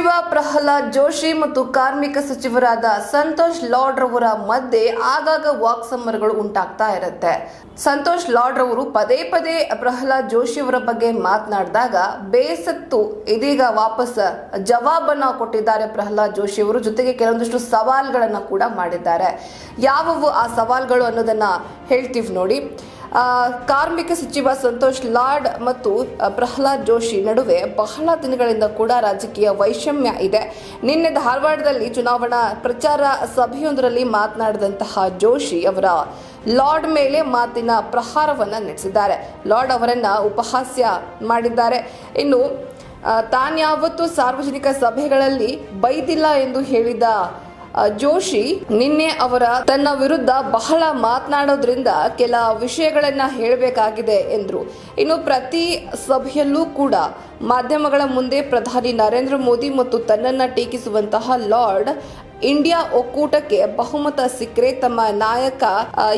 ಸಚಿವ ಪ್ರಹ್ಲಾದ್ ಜೋಶಿ ಮತ್ತು ಕಾರ್ಮಿಕ ಸಚಿವರಾದ ಸಂತೋಷ್ ಲಾಡ್ ರವರ ಮಧ್ಯೆ ಆಗಾಗ ವಾಕ್ಸಮರಗಳು ಉಂಟಾಗ್ತಾ ಇರುತ್ತೆ. ಸಂತೋಷ್ ಲಾಡ್ ರವರು ಪದೇ ಪದೇ ಪ್ರಹ್ಲಾದ್ ಜೋಶಿ ಅವರ ಬಗ್ಗೆ ಮಾತನಾಡಿದಾಗ ಬೇಸತ್ತು, ಇದೀಗ ವಾಪಸ್ ಜವಾಬನ್ನ ಕೊಟ್ಟಿದ್ದಾರೆ ಪ್ರಹ್ಲಾದ್ ಜೋಶಿ ಅವರು ಜೊತೆಗೆ ಕೆಲವೊಂದಿಷ್ಟು ಸವಾಲ್ಗಳನ್ನ ಕೂಡ ಮಾಡಿದ್ದಾರೆ. ಯಾವುವು ಆ ಸವಾಲ್ಗಳು ಅನ್ನೋದನ್ನ ಹೇಳ್ತೀವಿ ನೋಡಿ. ಕಾರ್ಮಿಕ ಸಚಿವ ಸಂತೋಷ್ ಲಾಡ್ ಮತ್ತು ಪ್ರಹ್ಲಾದ್ ಜೋಶಿ ನಡುವೆ ಬಹಳ ದಿನಗಳಿಂದ ಕೂಡ ರಾಜಕೀಯ ವೈಷಮ್ಯ ಇದೆ. ನಿನ್ನೆ ಧಾರವಾಡದಲ್ಲಿ ಚುನಾವಣಾ ಪ್ರಚಾರ ಸಭೆಯೊಂದರಲ್ಲಿ ಮಾತನಾಡಿದಂತಹ ಜೋಶಿ ಅವರ ಲಾರ್ಡ್ ಮೇಲೆ ಮಾತಿನ ಪ್ರಹಾರವನ್ನು ನಡೆಸಿದ್ದಾರೆ. ಲಾರ್ಡ್ ಅವರನ್ನ ಉಪಹಾಸ್ಯ ಮಾಡಿದ್ದಾರೆ. ಇನ್ನು ತಾನ್ಯಾವತ್ತೂ ಸಾರ್ವಜನಿಕ ಸಭೆಗಳಲ್ಲಿ ಬೈದಿಲ್ಲ ಎಂದು ಹೇಳಿದ ಜೋಶಿ ನಿನ್ನೆ ಅವರ ತನ್ನ ವಿರುದ್ಧ ಬಹಳ ಮಾತನಾಡೋದ್ರಿಂದ ಕೆಲ ವಿಷಯಗಳನ್ನ ಹೇಳಬೇಕಾಗಿದೆ ಎಂದರು. ಇನ್ನು ಪ್ರತಿ ಸಭೆಯಲ್ಲೂ ಕೂಡ ಮಾಧ್ಯಮಗಳ ಮುಂದೆ ಪ್ರಧಾನಿ ನರೇಂದ್ರ ಮೋದಿ ಮತ್ತು ತನ್ನನ್ನ ಟೀಕಿಸುವಂತಹ ಲಾರ್ಡ್, ಇಂಡಿಯಾ ಒಕ್ಕೂಟಕ್ಕೆ ಬಹುಮತ ಸಿಕ್ಕರೆ ತಮ್ಮ ನಾಯಕ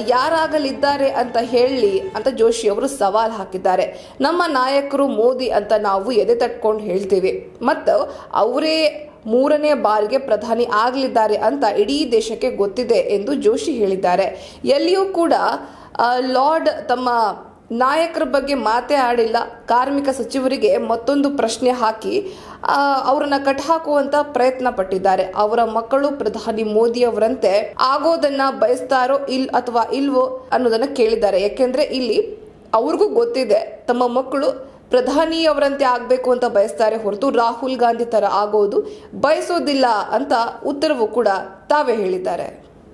ಯಾರಾಗಲಿದ್ದಾರೆ ಅಂತ ಹೇಳಿ ಅಂತ ಜೋಶಿ ಅವರು ಸವಾಲ್ ಹಾಕಿದ್ದಾರೆ. ನಮ್ಮ ನಾಯಕರು ಮೋದಿ ಅಂತ ನಾವು ಎದೆ ತಟ್ಕೊಂಡು ಹೇಳ್ತೀವಿ. ಮತ್ತು ಅವರೇ ಮೂರನೇ ಬಾರಿಗೆ ಪ್ರಧಾನಿ ಆಗಲಿದ್ದಾರೆ ಅಂತ ಇಡೀ ದೇಶಕ್ಕೆ ಗೊತ್ತಿದೆ ಎಂದು ಜೋಶಿ ಹೇಳಿದ್ದಾರೆ. ಎಲ್ಲಿಯೂ ಕೂಡ ಲಾರ್ಡ್ ತಮ್ಮ ನಾಯಕರ ಬಗ್ಗೆ ಮಾತೇ ಆಡಿಲ್ಲ. ಕಾರ್ಮಿಕ ಸಚಿವರಿಗೆ ಮತ್ತೊಂದು ಪ್ರಶ್ನೆ ಹಾಕಿ ಅವರನ್ನು ಕಟ್ಟಾಕುವಂತ ಪ್ರಯತ್ನ ಪಟ್ಟಿದ್ದಾರೆ. ಅವರ ಮಕ್ಕಳು ಪ್ರಧಾನಿ ಮೋದಿ ಅವರಂತೆ ಆಗೋದನ್ನ ಬಯಸ್ತಾರೋ ಇಲ್, ಅಥವಾ ಇಲ್ವೋ ಅನ್ನೋದನ್ನ ಕೇಳಿದ್ದಾರೆ. ಯಾಕೆಂದ್ರೆ ಇಲ್ಲಿ ಅವ್ರಿಗೂ ಗೊತ್ತಿದೆ, ತಮ್ಮ ಮಕ್ಕಳು ಪ್ರಧಾನಿ ಅವರಂತೆ ಆಗಬೇಕು ಅಂತ ಬಯಸ್ತಾರೆ ಹೊರತು ರಾಹುಲ್ ಗಾಂಧಿ ಥರ ಆಗೋದು ಬಯಸೋದಿಲ್ಲ ಅಂತ ಉತ್ತರವು ಕೂಡ ತಾವೇ ಹೇಳಿದ್ದಾರೆ.